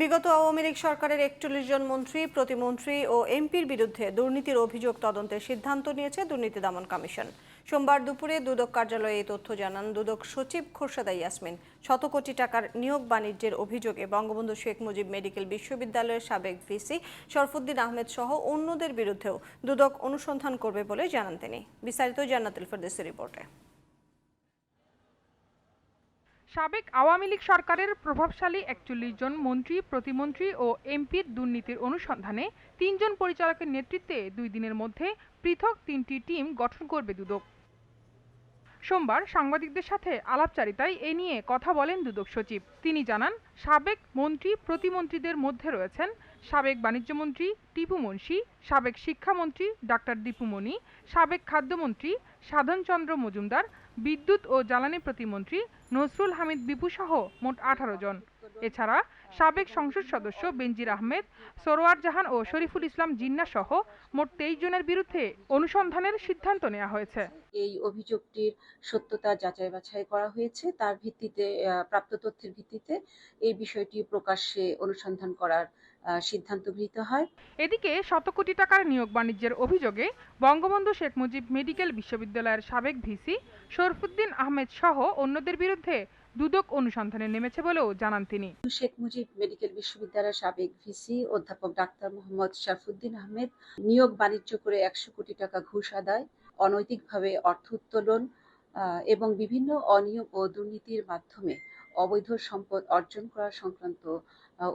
বিগত আওয়ামী লীগ সরকারের একচল্লিশ জন মন্ত্রী, প্রতিমন্ত্রী ও এমপির বিরুদ্ধে দুর্নীতির অভিযোগ তদন্তের সিদ্ধান্ত নিয়েছে দুর্নীতি দমন কমিশন। সোমবার দুপুরে দুদক কার্যালয়ে এই তথ্য জানান দুদক সচিব খোরশেদা ইয়াসমিন। শত কোটি টাকার নিয়োগ বাণিজ্যের অভিযোগে বঙ্গবন্ধু শেখ মুজিব মেডিকেল বিশ্ববিদ্যালয়ের সাবেক ভিসি শরফুদ্দিন আহমেদ সহ অন্যদের বিরুদ্ধেও দুদক অনুসন্ধান করবে বলে জানান তিনি। বিস্তারিত জান্নাতুল ফেরদেসের রিপোর্টে। সাবেক আওয়ামী লীগ সরকারের প্রভাবশালী একচল্লিশ জন মন্ত্রী, প্রতিমন্ত্রী ও এমপির দুর্নীতির অনুসন্ধানে তিনজন পরিচালকের নেতৃত্বে দুই দিনের মধ্যে পৃথক তিনটি টিম গঠন করবে দুদক। সোমবার সাংবাদিকদের সাথে আলাপচারিতায় এ নিয়ে কথা বলেন দুদক সচিব। তিনি জানান, সাবেক মন্ত্রী, প্রতিমন্ত্রীদের মধ্যে রয়েছেন সাবেক বাণিজ্যমন্ত্রী টিপু মুন্সি, সাবেক শিক্ষামন্ত্রী ডাক্তার দীপু মনি সাবেক খাদ্যমন্ত্রী সাধনচন্দ্র মজুমদার বিদ্যুৎ ও জ্বালানি প্রতিমন্ত্রী নসরুল হামিদ বিপুসহ মোট আঠারো জন। এছাড়া সাবেক সংসদ সদস্য বেনজির আহমেদ সরোয়ার জাহান ও শরীফুল ইসলাম জিন্না সহ মোট তেইশ জনের বিরুদ্ধে অনুসন্ধানের সিদ্ধান্ত নেওয়া হয়েছে। এই অভিযোগটির সত্যতা যাচাই বাছাই করা হয়েছে। তার ভিত্তিতে প্রাপ্ত তথ্যের ভিত্তিতে এই বিষয়টি প্রকাশ্যে অনুসন্ধান করার সিদ্ধান্ত গৃহীত হয়। এদিকে শত কোটি টাকার নিয়োগ বাণিজ্যের অভিযোগে বঙ্গবন্ধু শেখ মুজিব মেডিকেল বিশ্ববিদ্যালয়ের সাবেক ভিসি শরফুদ্দিন আহমেদ সহ অন্যদের বিরুদ্ধে দুদক অনুসন্ধানে নেমেছে বলেও জানান তিনি। শেখ মুজিব মেডিকেল বিশ্ববিদ্যালয়ের সাবেক ভিসি অধ্যাপক ডাক্তার মোহাম্মদ শারফুদ্দিন আহমেদ নিয়োগ বাণিজ্য করে একশো কোটি টাকা ঘুষ আদায় অনৈতিকভাবে অর্থ উত্তোলন এবং বিভিন্ন অনিয়ম ও দুর্নীতির মাধ্যমে অবৈধ সম্পদ অর্জন করা সংক্রান্ত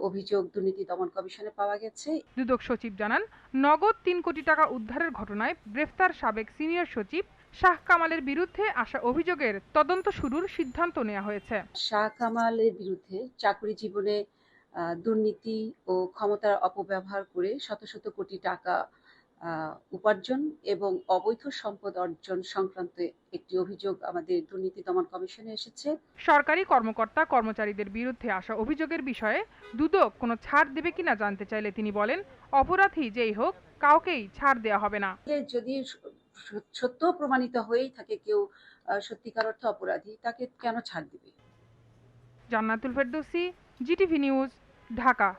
অভিযোগ দুর্নীতি দমন কমিশনে পাওয়া গেছে। দুদক সচিব জানান নগদ তিন কোটি টাকা উদ্ধারের ঘটনায় গ্রেফতার সাবেক সিনিয়র সচিব শাহ কামালের বিরুদ্ধে আসা অভিযোগের তদন্ত শুরুর সিদ্ধান্ত নেওয়া হয়েছে। শাহ কামালের বিরুদ্ধে চাকরি জীবনে দুর্নীতি ও ক্ষমতার অপব্যবহার করে শত শত কোটি টাকা উপার্জন এবং অবৈধ সম্পদ অর্জন সংক্রান্ত একটি অভিযোগ আমাদের দুর্নীতি দমন কমিশনে এসেছে। সরকারি কর্মকর্তা কর্মচারীদের বিরুদ্ধে আসা অভিযোগের বিষয়ে দুদক কোনো ছাড় দেবে কিনা জানতে চাইলে তিনি বলেন অপরাধী যেই হোক কাউকেই ছাড় দেওয়া হবে না। যদি সত্য প্রমাণিত হয়েই থাকে কেউ সত্যিকার অর্থে অপরাধী, তাকে কেন ছাড় দিবে? Jannatul Ferdousi, GTV news, Dhaka.